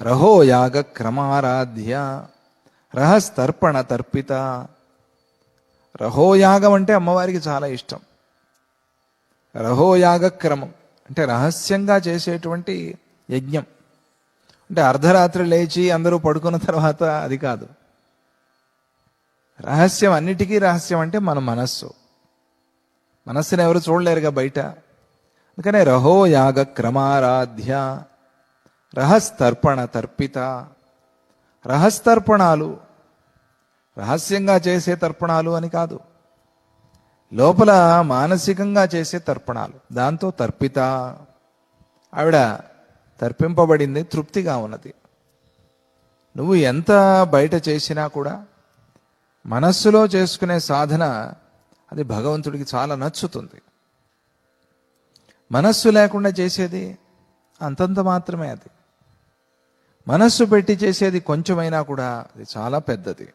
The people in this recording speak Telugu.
రహో యాగ క్రమారాధ్య రహస్తర్పణ తర్పిత రహోయాగం అంటే అమ్మవారికి చాలా ఇష్టం. రహోయాగ క్రమం అంటే రహస్యంగా చేసేటువంటి యజ్ఞం. అంటే అర్ధరాత్రి లేచి అందరూ పడుకున్న తర్వాత అది కాదు. రహస్యం అన్నిటికీ రహస్యం అంటే మన మనస్సు. మనస్సును ఎవరు చూడలేరుగా బయట. అందుకనే రహోయాగ క్రమారాధ్య రహస్తర్పణ తర్పిత. రహస్తర్పణాలు రహస్యంగా చేసే తర్పణాలు అని కాదు. లోపల మానసికంగా చేసే తర్పణాలు. దాంతో తర్పిత. ఆవిడ తర్పింపబడింది తృప్తిగా ఉన్నది. నువ్వు ఎంత బయట చేసినా కూడా మనస్సులో చేసుకునే సాధన అది భగవంతుడికి చాలా నచ్చుతుంది. మనస్సు లేకుండా చేసేది అంతంత మాత్రమే అది. మనస్సు పెట్టి చేసేది కొంచెమైనా కూడా అది చాలా పెద్దది.